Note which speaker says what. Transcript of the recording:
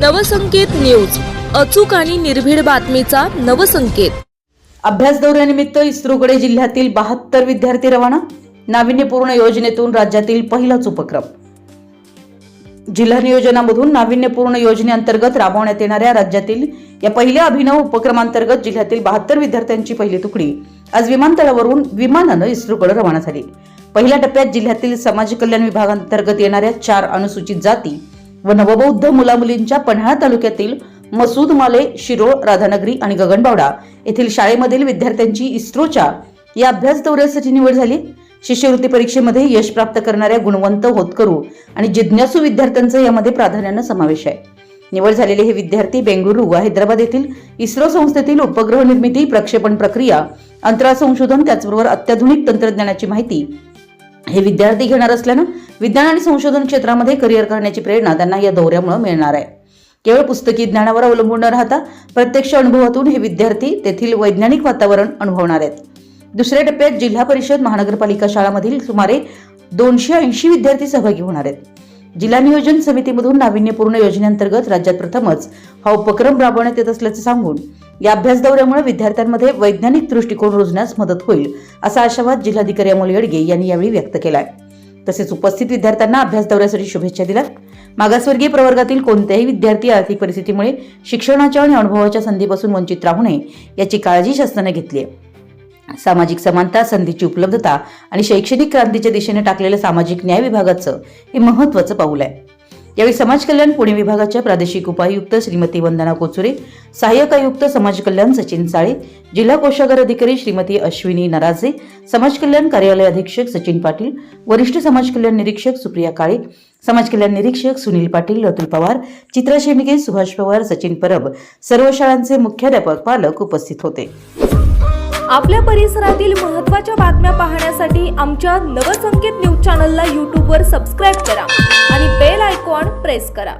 Speaker 1: Navsanket news. अचूक आणि निर्भीड बातमीचा नवसंकेत.
Speaker 2: अभ्यास दौऱ्यानिमित्त इस्रोकडे जिल्ह्यातील बहात्तर विद्यार्थी रवाना. नाविन्यपूर्ण योजनेतून राज्यातील पहिलाच उपक्रम. जिल्हा नियोजनामधून नाविन्यपूर्ण योजनेअंतर्गत राबवण्यात येणाऱ्या राज्यातील या पहिल्या अभिनव उपक्रमांतर्गत जिल्ह्यातील बहात्तर विद्यार्थ्यांची पहिली तुकडी. आज विमानतळावरून विमानानं इस्रोकडे रवाना झाली. पहिल्या टप्प्यात जिल्ह्यातील समाज कल्याण विभागांतर्गत येणाऱ्या चार अनुसूचित जाती व नवबौद्ध मुलामुलींच्या पन्हाळा तालुक्यातील मसूद माले शिरोळ राधानगरी आणि गगनबावडा येथील शाळेमधील विद्यार्थ्यांची इस्रोच्या या अभ्यास दौऱ्यासाठी निवड झाली. शिष्यवृत्ती परीक्षेमध्ये यश प्राप्त करणाऱ्या गुणवंत होतकरू आणि जिज्ञासू विद्यार्थ्यांचा यामध्ये प्राधान्यानं समावेश आहे. निवड झालेले हे विद्यार्थी बेंगळुरू व हैदराबाद येथील इस्रो संस्थेतील उपग्रह निर्मिती प्रक्षेपण प्रक्रिया अंतराळ संशोधन त्याचबरोबर अत्याधुनिक तंत्रज्ञानाची माहिती हे विद्यार्थी घेणार असल्यानं विज्ञान आणि संशोधन क्षेत्रामध्ये करिअर करण्याची प्रेरणा त्यांना या दौऱ्यामुळे मिळणार आहे. केवळ पुस्तकी ज्ञानावर अवलंबून न राहता प्रत्यक्ष अनुभवातून हे विद्यार्थी तेथील वैज्ञानिक वातावरण अनुभवणार आहेत. दुसऱ्या टप्प्यात जिल्हा परिषद महानगरपालिका शाळामधील सुमारे दोनशे ऐंशी विद्यार्थी सहभागी होणार आहेत. जिल्हा नियोजन समितीमधून नाविन्यपूर्ण योजनेअंतर्गत राज्यात प्रथमच हा उपक्रम राबवण्यात येत असल्याचं सांगून या अभ्यास दौऱ्यामुळे विद्यार्थ्यांमध्ये वैज्ञानिक दृष्टिकोन रुजण्यास मदत होईल असा आशावाद जिल्हाधिकारी अमोल येडगे यांनी यावेळी व्यक्त केला आहे तसेच उपस्थित विद्यार्थ्यांना अभ्यास दौऱ्यासाठी शुभेच्छा दिल्या मागासवर्गीय प्रवर्गातील कोणत्याही विद्यार्थी आर्थिक परिस्थितीमुळे शिक्षणाच्या आणि अनुभवाच्या संधीपासून वंचित राहू नये याची काळजी शासनाने घेतली आहे. सामाजिक समानता संधीची उपलब्धता आणि शैक्षणिक क्रांतीच्या दिशेने टाकलेलं सामाजिक न्याय विभागाचं हे महत्वाचं पाऊल आहे. यावेळी समाज कल्याण पुणे विभागाच्या प्रादेशिक उपायुक्त श्रीमती वंदना कोचुरे सहाय्यक आयुक्त समाज कल्याण सचिन साळे जिल्हा कोषागार अधिकारी श्रीमती अश्विनी नराजे समाज कल्याण कार्यालय अधीक्षक सचिन पाटील वरिष्ठ समाज कल्याण निरीक्षक सुप्रिया काळे समाज कल्याण निरीक्षक सुनील पाटील अतुल पवार चित्रा शेंडगे सुभाष पवार सचिन परब सर्व शाळांचे मुख्याध्यापक पालक उपस्थित होते.
Speaker 3: आपल्या परिसरातील महत्त्वाच्या बातम्या पाहण्यासाठी आमच्या नवसंकेत न्यूज चॅनलला यूट्यूबवर सबस्क्राईब करा. प्रेस करा.